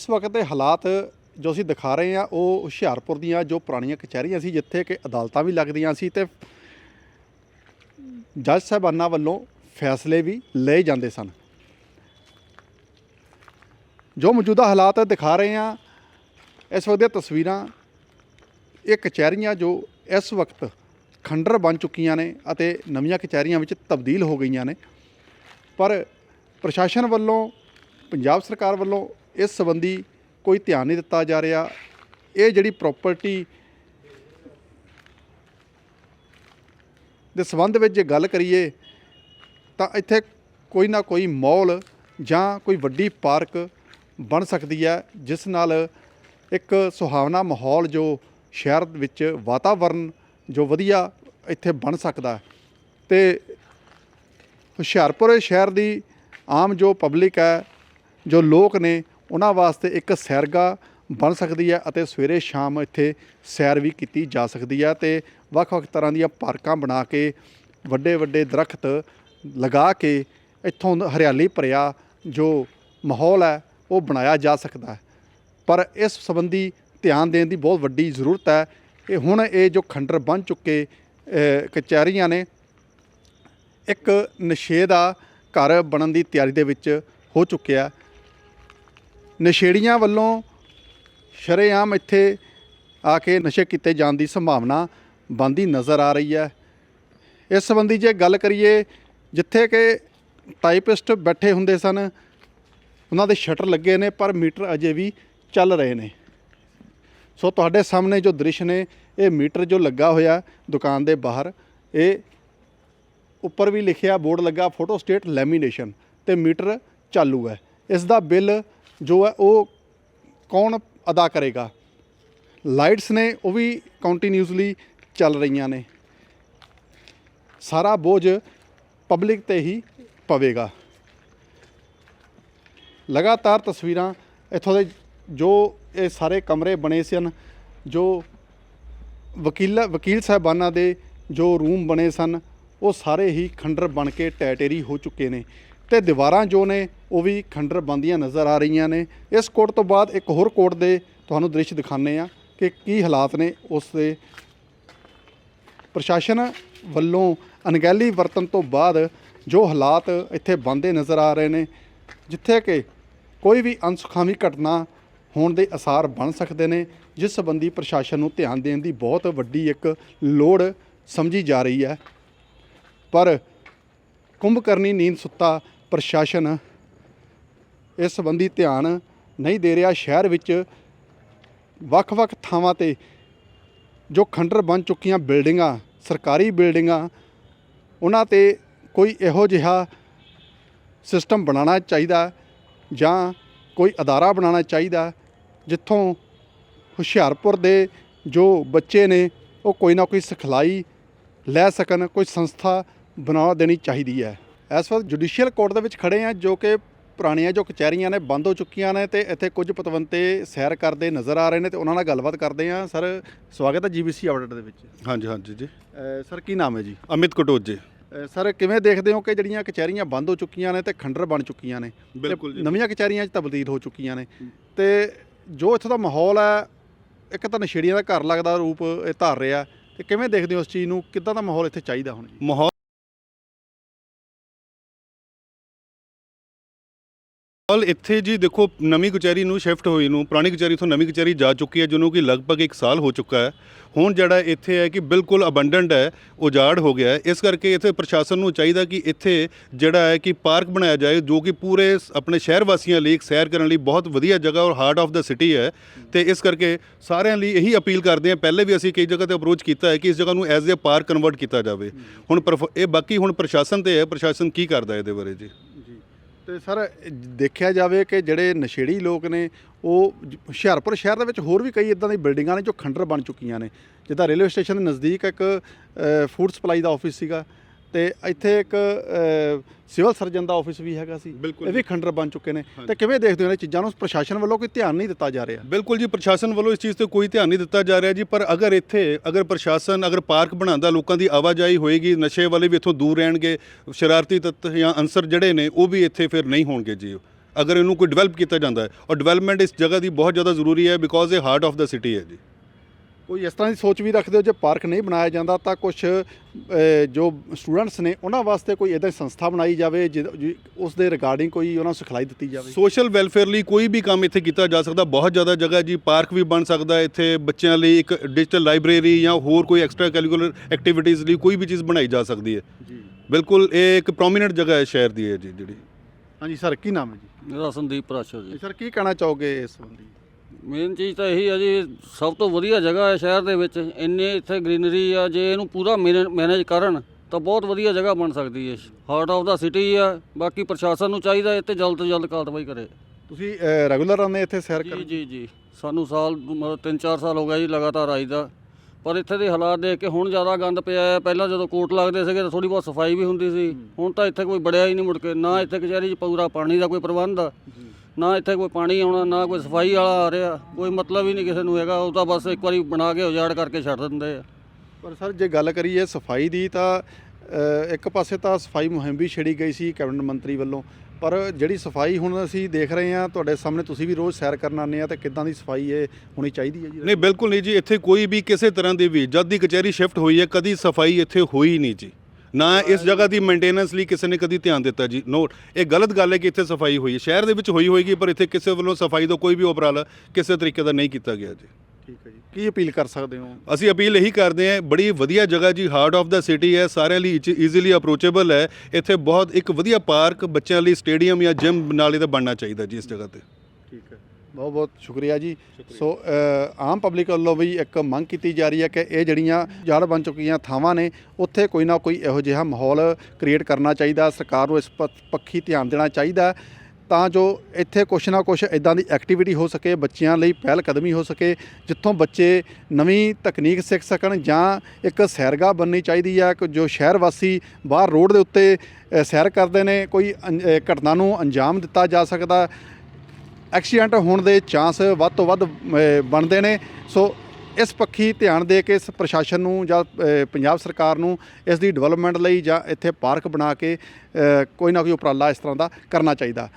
ਇਸ ਵਕਤ ਦੇ ਹਾਲਾਤ ਜੋ ਅਸੀਂ ਦਿਖਾ ਰਹੇ ਹਾਂ, ਉਹ ਹੁਸ਼ਿਆਰਪੁਰ ਦੀਆਂ ਜੋ ਪੁਰਾਣੀਆਂ ਕਚਹਿਰੀਆਂ ਸੀ, ਜਿੱਥੇ ਕਿ ਅਦਾਲਤਾਂ ਵੀ ਲੱਗਦੀਆਂ ਸੀ ਤੇ ਜੱਜ ਸਾਹਿਬਾਨਾਂ ਵੱਲੋਂ ਫੈਸਲੇ ਵੀ ਲਏ ਜਾਂਦੇ ਸਨ। ਜੋ ਮੌਜੂਦਾ ਹਾਲਾਤ ਦਿਖਾ ਰਹੇ ਹਾਂ, ਇਸ ਵਕਤ ਦੀਆਂ ਤਸਵੀਰਾਂ ਇਹ ਕਚਹਿਰੀਆਂ ਜੋ ਇਸ ਵਕਤ ਖੰਡਰ ਬਣ ਚੁੱਕੀਆਂ ਨੇ ਅਤੇ ਨਵੀਆਂ ਕਚਹਿਰੀਆਂ ਵਿੱਚ ਤਬਦੀਲ ਹੋ ਗਈਆਂ ਨੇ। ਪਰ ਪ੍ਰਸ਼ਾਸਨ ਵੱਲੋਂ, ਪੰਜਾਬ ਸਰਕਾਰ ਵੱਲੋਂ ਇਸ ਸੰਬੰਧੀ ਕੋਈ ਧਿਆਨ ਨਹੀਂ ਦਿੱਤਾ ਜਾ ਰਿਹਾ। ਇਹ ਜਿਹੜੀ ਪ੍ਰਾਪਰਟੀ ਦੇ ਸੰਬੰਧ ਵਿੱਚ ਜੇ ਗੱਲ ਕਰੀਏ, ਤਾਂ ਇੱਥੇ ਕੋਈ ਨਾ ਕੋਈ ਮੌਲ ਜਾਂ ਕੋਈ ਵੱਡੀ ਪਾਰਕ ਬਣ ਸਕਦੀ ਹੈ, ਜਿਸ ਨਾਲ ਇੱਕ ਸੁਹਾਵਣਾ ਮਾਹੌਲ ਜੋ ਸ਼ਹਿਰ ਵਿੱਚ ਵਾਤਾਵਰਨ ਜੋ ਵਧੀਆ ਇੱਥੇ ਬਣ ਸਕਦਾ ਹੈ। ਤੇ ਹੁਸ਼ਿਆਰਪੁਰ ਸ਼ਹਿਰ ਦੀ ਆਮ ਜੋ ਪਬਲਿਕ ਹੈ, ਜੋ ਲੋਕ ਨੇ ਉਹਨਾਂ ਵਾਸਤੇ ਇੱਕ ਸੈਰਗਾ ਬਣ ਸਕਦੀ ਹੈ ਅਤੇ ਸਵੇਰੇ ਸ਼ਾਮ ਇੱਥੇ ਸੈਰ ਵੀ ਕੀਤੀ ਜਾ ਸਕਦੀ ਹੈ ਤੇ ਵੱਖ-ਵੱਖ ਤਰ੍ਹਾਂ ਦੀਆਂ ਪਾਰਕਾਂ ਬਣਾ ਕੇ ਵੱਡੇ ਵੱਡੇ ਦਰਖਤ ਲਗਾ ਕੇ ਇੱਥੋਂ ਹਰਿਆਲੀ ਭਰਿਆ ਜੋ ਮਾਹੌਲ ਹੈ, ਉਹ ਬਣਾਇਆ ਜਾ ਸਕਦਾ ਹੈ। ਪਰ ਇਸ ਸੰਬੰਧੀ ਧਿਆਨ ਦੇਣ ਦੀ ਬਹੁਤ ਵੱਡੀ ਜ਼ਰੂਰਤ ਹੈ ਇਹ ਹੁਣ ਇਹ ਜੋ ਖੰਡਰ ਬਣ ਚੁੱਕੇ ਕਚਹਿਰੀਆਂ ਨੇ, ਇੱਕ ਨਸ਼ੇ ਦਾ ਘਰ ਬਣਨ ਦੀ ਤਿਆਰੀ ਦੇ ਵਿੱਚ ਹੋ ਚੁੱਕਿਆ। ਨਸ਼ੇੜੀਆਂ ਵੱਲੋਂ ਸ਼ਰੇਆਮ ਇੱਥੇ ਆ ਕੇ ਨਸ਼ੇ ਕੀਤੇ ਜਾਣ ਦੀ ਸੰਭਾਵਨਾ ਬਣਦੀ ਨਜ਼ਰ ਆ ਰਹੀ ਹੈ। ਇਸ ਸੰਬੰਧੀ ਜੇ ਗੱਲ ਕਰੀਏ, ਜਿੱਥੇ ਕਿ ਟਾਈਪਿਸਟ ਬੈਠੇ ਹੁੰਦੇ ਸਨ, ਉਹਨਾਂ ਦੇ ਸ਼ਟਰ ਲੱਗੇ ਨੇ, ਪਰ ਮੀਟਰ ਅਜੇ ਵੀ ਚੱਲ ਰਹੇ ਨੇ। ਸੋ ਤੁਹਾਡੇ ਸਾਹਮਣੇ ਜੋ ਦ੍ਰਿਸ਼ ਨੇ, ਇਹ ਮੀਟਰ ਜੋ ਲੱਗਾ ਹੋਇਆ ਦੁਕਾਨ ਦੇ ਬਾਹਰ, ਇਹ ਉੱਪਰ ਵੀ ਲਿਖਿਆ ਬੋਰਡ ਲੱਗਾ, ਫੋਟੋ ਸਟੇਟ ਲੈਮੀਨੇਸ਼ਨ ਤੇ ਮੀਟਰ ਚਾਲੂ ਹੈ। ਇਸ ਦਾ ਬਿੱਲ ਜੋ ਹੈ ਉਹ ਕੌਣ ਅਦਾ ਕਰੇਗਾ? ਲਾਈਟਸ ਨੇ ਉਹ ਵੀ ਕੰਟੀਨਿਊਸਲੀ ਚੱਲ ਰਹੀਆਂ ਨੇ। ਸਾਰਾ ਬੋਝ ਪਬਲਿਕ ਤੇ ਹੀ ਪਵੇਗਾ। ਲਗਾਤਾਰ ਤਸਵੀਰਾਂ ਇੱਥੋਂ ਦੇ ਜੋ ਇਹ ਸਾਰੇ ਕਮਰੇ ਬਣੇ ਸਨ, ਜੋ ਵਕੀਲ ਵਕੀਲ ਸਾਹਿਬਾਨਾਂ ਦੇ ਜੋ ਰੂਮ ਬਣੇ ਸਨ, ਉਹ ਸਾਰੇ ਹੀ ਖੰਡਰ ਬਣ ਕੇ ਟੈਟੇਰੀ ਹੋ ਚੁੱਕੇ ਨੇ। ਤੇ ਦੀਵਾਰਾਂ ਜੋ ਨੇ, ਉਹ ਵੀ ਖੰਡਰ ਬੰਦੀਆਂ ਨਜ਼ਰ ਆ ਰਹੀਆਂ ਨੇ। ਇਸ ਕੋਟ ਤੋਂ ਬਾਅਦ ਇੱਕ ਹੋਰ ਕੋਟ ਦੇ ਤੁਹਾਨੂੰ ਦ੍ਰਿਸ਼ ਦਿਖਾਣੇ ਆ ਕਿ ਕੀ ਹਾਲਾਤ ਨੇ ਉਸ ਦੇ। ਪ੍ਰਸ਼ਾਸਨ ਵੱਲੋਂ ਅਣਗਹਿਲੀ ਵਰਤਨ ਤੋਂ ਬਾਅਦ ਜੋ ਹਾਲਾਤ ਇੱਥੇ ਬੰਦੇ ਨਜ਼ਰ ਆ ਰਹੇ ਨੇ, ਜਿੱਥੇ ਕਿ ਕੋਈ ਵੀ ਅਨਸੁਖਾਵੀ ਘਟਨਾ ਹੋਣ ਦੇ ਅਸਾਰ ਬਣ ਸਕਦੇ ਨੇ, ਜਿਸ ਸੰਬੰਧੀ ਪ੍ਰਸ਼ਾਸਨ ਨੂੰ ਧਿਆਨ ਦੇਣ ਦੀ ਬਹੁਤ ਵੱਡੀ ਇੱਕ ਲੋੜ ਸਮਝੀ ਜਾ ਰਹੀ ਹੈ। ਪਰ ਕੁੰਭਕਰਨੀ ਨੀਂਦ ਸੁੱਤਾ ਪ੍ਰਸ਼ਾਸਨ ਇਸ ਸੰਬੰਧੀ ਧਿਆਨ ਨਹੀਂ ਦੇ ਰਿਹਾ। ਸ਼ਹਿਰ ਵਿੱਚ ਵੱਖ-ਵੱਖ ਥਾਵਾਂ ਤੇ ਜੋ ਖੰਡਰ ਬਣ ਚੁੱਕੀਆਂ ਬਿਲਡਿੰਗਾਂ, ਸਰਕਾਰੀ ਬਿਲਡਿੰਗਾਂ, ਉਹਨਾਂ ਤੇ ਕੋਈ ਇਹੋ ਜਿਹਾ ਸਿਸਟਮ ਬਣਾਉਣਾ ਚਾਹੀਦਾ ਜਾਂ ਕੋਈ ਅਦਾਰਾ ਬਣਾਉਣਾ ਚਾਹੀਦਾ, ਜਿੱਥੋਂ ਹੁਸ਼ਿਆਰਪੁਰ ਦੇ ਜੋ ਬੱਚੇ ਨੇ, ਉਹ ਕੋਈ ਨਾ ਕੋਈ ਸਿਖਲਾਈ ਲੈ ਸਕਣ, ਕੋਈ ਸੰਸਥਾ ਬਣਾ ਦੇਣੀ ਚਾਹੀਦੀ ਹੈ। ਇਸ ਵਕਤ ਜੁਡੀਸ਼ੀਅਲ ਕੋਰਟ ਦੇ ਵਿੱਚ ਖੜੇ ਆ ਜੋ ਕਿ ਪੁਰਾਣੀਆਂ ਜੋ ਕਚਹਿਰੀਆਂ ਨੇ ਬੰਦ ਹੋ ਚੁੱਕੀਆਂ ਨੇ ਤੇ ਇੱਥੇ ਕੁਝ ਪਤਵੰਤੇ ਸੈਰ ਕਰਦੇ ਨਜ਼ਰ ਆ ਰਹੇ ਨੇ ਤੇ ਉਹਨਾਂ ਨਾਲ ਗੱਲਬਾਤ ਕਰਦੇ ਆ ਸਰ ਸਵਾਗਤ ਹੈ ਜੀਬੀਸੀ ਅਪਡੇਟ ਦੇ ਵਿੱਚ। ਹਾਂਜੀ ਹਾਂਜੀ ਜੀ। ਸਰ ਕੀ ਨਾਮ ਹੈ ਜੀ? ਅਮਿਤ ਕਟੋਚ ਜੀ ਸਰ ਕਿਵੇਂ ਦੇਖਦੇ ਹੋ ਕਿ ਜਿਹੜੀਆਂ ਕਚਹਿਰੀਆਂ ਬੰਦ ਹੋ ਚੁੱਕੀਆਂ ਨੇ ਤੇ ਖੰਡਰ ਬਣ ਚੁੱਕੀਆਂ ਨੇ? ਬਿਲਕੁਲ। ਨਵੀਆਂ ਕਚਹਿਰੀਆਂ 'ਚ ਤਬਦੀਲ ਹੋ ਚੁੱਕੀਆਂ ਨੇ। ਤੇ ਜੋ ਇੱਥੋਂ ਦਾ ਮਾਹੌਲ ਹੈ ਇੱਕ ਤਾਂ ਨਸ਼ੇੜੀਆਂ ਦਾ ਘਰ ਲੱਗਦਾ ਰੂਪ ਇਹ ਧਾਰ ਰਿਹਾ। ਤੇ ਕਿਵੇਂ ਦੇਖਦੇ ਹੋ ਉਸ ਚੀਜ਼ ਨੂੰ? ਕਿੱਦਾਂ ਦਾ ਮਾਹੌਲ ਇੱਥੇ ਚਾਹੀਦਾ ਹੁਣ ਜੀ? ਮਾਹੌਲ ਇੱਥੇ ਜੀ ਦੇਖੋ, ਨਵੀਂ ਕਚਹਿਰੀ ਨੂੰ ਸ਼ਿਫਟ ਹੋਈ ਨੂੰ, ਪੁਰਾਣੀ ਕਚਹਿਰੀ ਤੋਂ ਨਵੀਂ ਕਚਹਿਰੀ ਜਾ ਚੁੱਕੀ ਹੈ, ਜਿਹਨੂੰ ਕਿ ਲਗਭਗ 1 ਸਾਲ ਹੋ ਚੁੱਕਾ ਹੈ। ਹੁਣ ਜਿਹੜਾ ਇੱਥੇ ਹੈ ਕਿ ਬਿਲਕੁਲ ਅਬੰਡੈਂਟ ਹੈ, ਉਜਾੜ ਹੋ ਗਿਆ ਹੈ। ਇਸ ਕਰਕੇ ਇੱਥੇ ਪ੍ਰਸ਼ਾਸਨ ਨੂੰ ਚਾਹੀਦਾ ਕਿ ਇੱਥੇ ਜਿਹੜਾ ਹੈ ਕਿ ਪਾਰਕ ਬਣਾਇਆ ਜਾਏ, ਜੋ ਕਿ ਪੂਰੇ ਆਪਣੇ ਸ਼ਹਿਰ ਵਾਸੀਆਂ ਲਈ ਸੈਰ ਕਰਨ ਲਈ ਬਹੁਤ ਵਧੀਆ ਜਗ੍ਹਾ ਔਰ ਹਾਰਟ ਆਫ ਦਾ ਸਿਟੀ ਹੈ। ਤੇ ਇਸ ਕਰਕੇ ਸਾਰਿਆਂ ਲਈ ਇਹੀ ਅਪੀਲ ਕਰਦੇ ਹਾਂ, ਪਹਿਲੇ ਵੀ ਅਸੀਂ ਕਈ ਜਗ੍ਹਾ ਤੇ ਅਪਰੋਚ ਕੀਤਾ ਹੈ ਕਿ ਇਸ ਜਗ੍ਹਾ ਨੂੰ ਐਜ਼ ਅ ਪਾਰਕ ਕਨਵਰਟ ਕੀਤਾ ਜਾਵੇ। ਹੁਣ ਪ੍ਰਫ- ਇਹ ਬਾਕੀ ਹੁਣ ਪ੍ਰਸ਼ਾਸਨ ਤੇ ਹੈ, ਪ੍ਰਸ਼ਾਸਨ ਕੀ ਕਰਦਾ ਇਹਦੇ ਬਾਰੇ ਜੀ? ਤੇ ਸਰ, ਦੇਖਿਆ ਜਾਵੇ ਕਿ ਜਿਹੜੇ ਨਸ਼ੇੜੀ ਲੋਕ ਨੇ, ਉਹ ਹੁਸ਼ਿਆਰਪੁਰ ਸ਼ਹਿਰ ਦੇ ਵਿੱਚ ਹੋਰ ਵੀ ਕਈ ਇਦਾਂ ਦੀ ਬਿਲਡਿੰਗਾਂ ਨੇ ਜੋ ਖੰਡਰ ਬਣ ਚੁੱਕੀਆਂ ਨੇ। ਜਿੱਦਾਂ ਰੇਲਵੇ ਸਟੇਸ਼ਨ ਦੇ ਨਜ਼ਦੀਕ ਇੱਕ ਫੂਡ ਸਪਲਾਈ ਦਾ ਆਫਿਸ ਸੀਗਾ। ਤੇ ਇੱਥੇ ਇੱਕ ਸਿਵਲ ਸਰਜਨ ਦਾ ਆਫਿਸ ਵੀ ਹੈਗਾ ਸੀ। ਇਹ ਵੀ ਖੰਡਰ ਬਣ ਚੁੱਕੇ ਨੇ। ਤੇ ਕਿਵੇਂ ਦੇਖਦੇ ਹੋ ਇਹ ਚੀਜ਼ਾਂ ਨੂੰ? ਪ੍ਰਸ਼ਾਸਨ ਵੱਲੋਂ ਕੋਈ ਧਿਆਨ ਨਹੀਂ ਦਿੱਤਾ ਜਾ ਰਿਹਾ। ਬਿਲਕੁਲ ਜੀ ਪ੍ਰਸ਼ਾਸਨ ਵੱਲੋਂ ਇਸ ਚੀਜ਼ ਤੇ ਕੋਈ ਧਿਆਨ ਨਹੀਂ ਦਿੱਤਾ ਜਾ ਰਿਹਾ ਜੀ। ਪਰ ਅਗਰ ਇੱਥੇ ਅਗਰ ਪ੍ਰਸ਼ਾਸਨ ਅਗਰ ਪਾਰਕ ਬਣਾਉਂਦਾ ਲੋਕਾਂ ਦੀ ਆਵਾਜਾਈ ਹੋਏਗੀ ਨਸ਼ੇ ਵਾਲੇ ਵੀ ਇੱਥੋਂ ਦੂਰ ਰਹਿਣਗੇ ਸ਼ਰਾਰਤੀ ਤੱਤ ਜਾਂ ਅਨਸਰ ਜਿਹੜੇ ਨੇ ਉਹ ਵੀ ਇੱਥੇ ਫਿਰ ਨਹੀਂ ਹੋਣਗੇ ਜੀ। ਅਗਰ ਇਹਨੂੰ ਕੋਈ ਡਿਵੈਲਪ ਕੀਤਾ ਜਾਂਦਾ ਹੈ। ਔਰ ਡਿਵੈਲਪਮੈਂਟ ਇਸ ਜਗ੍ਹਾ ਦੀ ਬਹੁਤ ਜ਼ਿਆਦਾ ਜ਼ਰੂਰੀ ਹੈ ਬਿਕੋਜ਼ ਇਹ ਹਾਰਟ ਆਫ ਦਾ ਸਿਟੀ ਹੈ ਜੀ। ਕੋਈ ਇਸ ਤਰ੍ਹਾਂ ਦੀ ਸੋਚ ਵੀ ਰੱਖਦੇ ਹੋ ਜੇ ਪਾਰਕ ਨਹੀਂ ਬਣਾਇਆ ਜਾਂਦਾ ਤਾਂ ਕੁਝ ਜੋ ਸਟੂਡੈਂਟਸ ਨੇ ਉਹਨਾਂ ਵਾਸਤੇ ਕੋਈ ਇਦਾਂ ਸੰਸਥਾ ਬਣਾਈ ਜਾਵੇ ਉਸ ਦੇ ਰਿਗਾਰਡਿੰਗ ਕੋਈ ਉਹਨਾਂ ਨੂੰ ਸਿਖਲਾਈ ਦਿੱਤੀ ਜਾਵੇ? ਸੋਸ਼ਲ ਵੈਲਫੇਅਰ ਲਈ ਕੋਈ ਵੀ ਕੰਮ ਇੱਥੇ ਕੀਤਾ ਜਾ ਸਕਦਾ ਬਹੁਤ ਜ਼ਿਆਦਾ ਜਗ੍ਹਾ ਜੀ ਪਾਰਕ ਵੀ ਬਣ ਸਕਦਾ ਇੱਥੇ ਬੱਚਿਆਂ ਲਈ ਇੱਕ ਡਿਜੀਟਲ ਲਾਇਬ੍ਰੇਰੀ ਜਾਂ ਹੋਰ ਕੋਈ ਐਕਸਟਰਾ ਕੈਰੀਕੂਲਰ ਐਕਟੀਵਿਟੀਜ਼ ਲਈ ਕੋਈ ਵੀ ਚੀਜ਼ ਬਣਾਈ ਜਾ ਸਕਦੀ ਹੈ। ਜੀ। ਬਿਲਕੁਲ ਇਹ ਇੱਕ ਪ੍ਰੋਮਿਨੈਂਟ ਜਗ੍ਹਾ ਹੈ ਸ਼ਹਿਰ ਦੀ ਹੈ ਜੀ ਜਿਹੜੀ। ਹਾਂਜੀ ਸਰ ਕੀ ਨਾਮ ਹੈ ਜੀ? ਮੇਰਾ ਸੰਦੀਪ ਪ੍ਰਾਸ਼ਰ ਜੀ। ਸਰ ਕੀ ਕਹਿਣਾ ਚਾਹੋਗੇ ਇਸ ਸੰਬੰਧੀ? ਮੇਨ ਚੀਜ਼ ਤਾਂ ਇਹੀ ਆ ਜੀ ਸਭ ਤੋਂ ਵਧੀਆ ਜਗ੍ਹਾ ਹੈ ਸ਼ਹਿਰ ਦੇ ਵਿੱਚ। ਇੰਨੇ ਇੱਥੇ ਗ੍ਰੀਨਰੀ ਆ ਜੇ ਇਹਨੂੰ ਪੂਰਾ ਮੈਨੇਜ ਕਰਨ ਤਾਂ ਬਹੁਤ ਵਧੀਆ ਜਗ੍ਹਾ ਬਣ ਸਕਦੀ ਹੈ। ਹਾਰਟ ਆਫ ਦਾ ਸਿਟੀ ਆ ਬਾਕੀ ਪ੍ਰਸ਼ਾਸਨ ਨੂੰ ਚਾਹੀਦਾ ਇੱਥੇ ਜਲਦ ਤੋਂ ਜਲਦ ਕਾਰਵਾਈ ਕਰੇ। ਤੁਸੀਂ ਰੈਗੂਲਰ ਆਉਂਦੇ ਇੱਥੇ ਸੈਰ ਜੀ ਕਰਨ? ਜੀ ਜੀ। ਸਾਨੂੰ ਸਾਲ ਮਤਲਬ 3-4 ਸਾਲ ਹੋ ਗਏ ਜੀ ਲਗਾਤਾਰ ਆਈਦਾ ਪਰ ਇੱਥੇ ਦੇ ਹਾਲਾਤ ਦੇਖ ਕੇ ਹੁਣ ਜ਼ਿਆਦਾ ਗੰਦ ਪਿਆ ਹੈ। ਪਹਿਲਾਂ ਜਦੋਂ ਕੋਟ ਲੱਗਦੇ ਸੀਗੇ ਤਾਂ ਥੋੜੀ ਬਹੁਤ ਸਫ਼ਾਈ ਵੀ ਹੁੰਦੀ ਸੀ। ਹੁਣ ਤਾਂ ਇੱਥੇ ਕੋਈ ਬੜਿਆ ਹੀ ਨਹੀਂ ਮੁੜ ਕੇ। ਨਾ ਇੱਥੇ ਕਚਹਿਰੀ 'ਚ ਪੂਰਾ ਪਾਣੀ ਦਾ ਕੋਈ ਪ੍ਰਬੰਧ ਆ। ਨਾ ਇੱਥੇ ਕੋਈ ਪਾਣੀ ਆਉਣਾ ਨਾ ਕੋਈ ਸਫ਼ਾਈ ਵਾਲਾ ਆ ਰਿਹਾ ਕੋਈ ਮਤਲਬ ਹੀ ਨਹੀਂ ਕਿਸੇ ਨੂੰ ਹੈਗਾ ਉਹ ਤਾਂ ਬਸ ਇੱਕ ਵਾਰੀ ਬਣਾ ਕੇ ਉਜਾੜ ਕਰਕੇ ਛੱਡ ਦਿੰਦੇ ਆ। ਪਰ ਸਰ ਜੇ ਗੱਲ ਕਰੀਏ ਸਫ਼ਾਈ ਦੀ ਤਾਂ ਅ, ਇੱਕ ਪਾਸੇ ਤਾਂ ਸਫ਼ਾਈ ਮੁਹਿੰਮ ਵੀ ਛੇੜੀ ਗਈ ਸੀ ਕੈਬਨਿਟ ਮੰਤਰੀ ਵੱਲੋਂ ਪਰ ਜਿਹੜੀ ਸਫ਼ਾਈ ਹੁਣ ਅਸੀਂ ਦੇਖ ਰਹੇ ਹਾਂ ਤੁਹਾਡੇ ਸਾਹਮਣੇ ਤੁਸੀਂ ਵੀ ਰੋਜ਼ ਸੈਰ ਕਰਨ ਆਉਂਦੇ ਆ ਤੇ ਕਿੱਦਾਂ ਦੀ ਸਫ਼ਾਈ ਇਹ ਹੋਣੀ ਚਾਹੀਦੀ ਹੈ ਜੀ? ਨਹੀਂ ਬਿਲਕੁਲ ਨਹੀਂ ਜੀ ਇੱਥੇ ਕੋਈ ਵੀ ਕਿਸੇ ਤਰ੍ਹਾਂ ਦੀ ਵੀ ਜਦ ਦੀ ਕਚਹਿਰੀ ਸ਼ਿਫਟ ਹੋਈ ਹੈ ਕਦੀ ਸਫ਼ਾਈ ਇੱਥੇ ਹੋਈ ਨਹੀਂ ਜੀ। ਨਾ ਇਸ ਜਗ੍ਹਾ ਦੀ ਮੇਨਟੇਨੈਂਸ ਲਈ ਕਿਸੇ ਨੇ ਕਦੀ ਧਿਆਨ ਦਿੱਤਾ ਜੀ। ਨੋਟ ਇਹ ਗਲਤ ਗੱਲ ਹੈ ਕਿ ਇੱਥੇ ਸਫ਼ਾਈ ਹੋਈ ਹੈ। ਸ਼ਹਿਰ ਦੇ ਵਿੱਚ ਹੋਈ ਹੋਏਗੀ ਪਰ ਇੱਥੇ ਕਿਸੇ ਵੱਲੋਂ ਸਫ਼ਾਈ ਦਾ ਕੋਈ ਵੀ ਉਪਰਾਲਾ ਕਿਸੇ ਤਰੀਕੇ ਦਾ ਨਹੀਂ ਕੀਤਾ ਗਿਆ ਜੀ। ਠੀਕ ਹੈ ਜੀ। ਕੀ ਅਪੀਲ ਕਰ ਸਕਦੇ ਹੋ? ਅਸੀਂ ਅਪੀਲ ਇਹੀ ਕਰਦੇ ਹਾਂ ਬੜੀ ਵਧੀਆ ਜਗ੍ਹਾ ਜੀ ਹਾਰਟ ਆਫ ਦਾ ਸਿਟੀ ਹੈ ਸਾਰਿਆਂ ਲਈ ਈਜ਼ੀਲੀ ਅਪਰੋਚੇਬਲ ਹੈ। ਇੱਥੇ ਬਹੁਤ ਇੱਕ ਵਧੀਆ ਪਾਰਕ ਬੱਚਿਆਂ ਲਈ ਸਟੇਡੀਅਮ ਜਾਂ ਜਿਮ ਨਾਲੇ ਦਾ ਬਣਨਾ ਚਾਹੀਦਾ ਜੀ ਇਸ ਜਗ੍ਹਾ ਤੇ। ਠੀਕ ਹੈ। ਬਹੁਤ ਬਹੁਤ ਸ਼ੁਕਰੀਆ ਜੀ। ਸੋ ਆਮ ਪਬਲਿਕ ਵੱਲੋਂ ਵੀ ਇੱਕ ਮੰਗ ਕੀਤੀ ਜਾ ਰਹੀ ਹੈ ਕਿ ਇਹ ਜਿਹੜੀਆਂ ਜੜ ਬਣ ਚੁੱਕੀਆਂ ਥਾਵਾਂ ਨੇ ਉੱਥੇ ਕੋਈ ਨਾ ਕੋਈ ਇਹੋ ਜਿਹਾ ਮਾਹੌਲ ਕ੍ਰੀਏਟ ਕਰਨਾ ਚਾਹੀਦਾ ਸਰਕਾਰ ਨੂੰ ਇਸ ਪੱਖੀ ਧਿਆਨ ਦੇਣਾ ਚਾਹੀਦਾ ਤਾਂ ਜੋ ਇੱਥੇ ਕੁਛ ਨਾ ਕੁਛ ਇਦਾਂ ਦੀ ਐਕਟੀਵਿਟੀ ਹੋ ਸਕੇ ਬੱਚਿਆਂ ਲਈ ਪਹਿਲ ਕਦਮੀ ਹੋ ਸਕੇ ਜਿੱਥੋਂ ਬੱਚੇ ਨਵੀਂ ਤਕਨੀਕ ਸਿੱਖ ਸਕਣ ਜਾਂ ਇੱਕ ਸੈਰਗਾਹ ਬਣਨੀ ਚਾਹੀਦੀ ਹੈ ਕਿ ਜੋ ਸ਼ਹਿਰ ਵਾਸੀ ਬਾਹਰ ਰੋਡ ਦੇ ਉੱਤੇ ਸੈਰ ਕਰਦੇ ਨੇ ਕੋਈ ਘਟਨਾ ਨੂੰ ਅੰਜਾਮ ਦਿੱਤਾ ਜਾ ਸਕਦਾ। ਐਕਸੀਡੈਂਟ ਹੋਣ ਦੇ ਚਾਂਸ ਵੱਧ ਤੋਂ ਵੱਧ ਬਣਦੇ ਨੇ। ਸੋ ਇਸ ਪੱਖੀ ਧਿਆਨ ਦੇ ਕੇ ਇਸ ਪ੍ਰਸ਼ਾਸਨ ਨੂੰ ਜਾਂ ਪੰਜਾਬ ਸਰਕਾਰ ਨੂੰ ਇਸ ਦੀ ਡਿਵੈਲਪਮੈਂਟ ਲਈ ਜਾਂ ਇੱਥੇ ਪਾਰਕ ਬਣਾ ਕੇ ਕੋਈ ਨਾ ਕੋਈ ਉਪਰਾਲਾ ਇਸ ਤਰ੍ਹਾਂ ਦਾ ਕਰਨਾ ਚਾਹੀਦਾ।